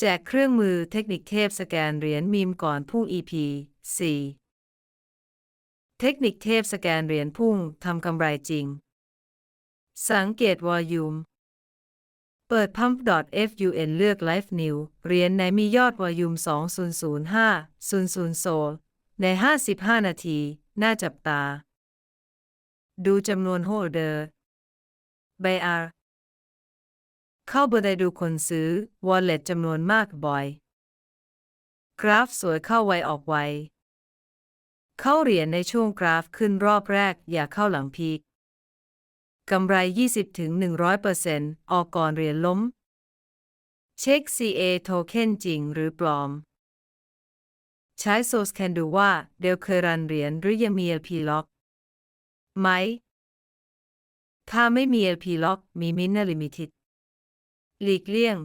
แจกเครื่องมือเทคนิคเทพสแกนเหรียญมีมก่อนพุ่ง EP 4 เทคนิคเทพสแกนเหรียญพุ่งทำกำไรจริง สังเกตวอลยูมเปิด pump.fun เลือก Live New เหรียญไหนมียอดวอลยูม2005 00โซลใน 55 นาที น่าจับตา ดูจำนวนโฮลเดอร์ Buyer เข้า เบอร์ใดดูคนซื้อ Wallet จำนวนมากบ่อย กราฟสวยเข้าไวออกไว เข้าเหรียญในช่วงกราฟขึ้นรอบแรกอย่าเข้าหลังพีคกำไร 20-100%ออกก่อนเหรียญล้ม เช็ค CA โทเค็นจริงหรือปลอม ใช้โซสแคนดูว่าเดลเคยรันเหรียญหรือยังมี LP ล็อกไหม ถ้าไม่มี LP ล็อกมีมิน n ลิมิทิด หลีกเลี่ยง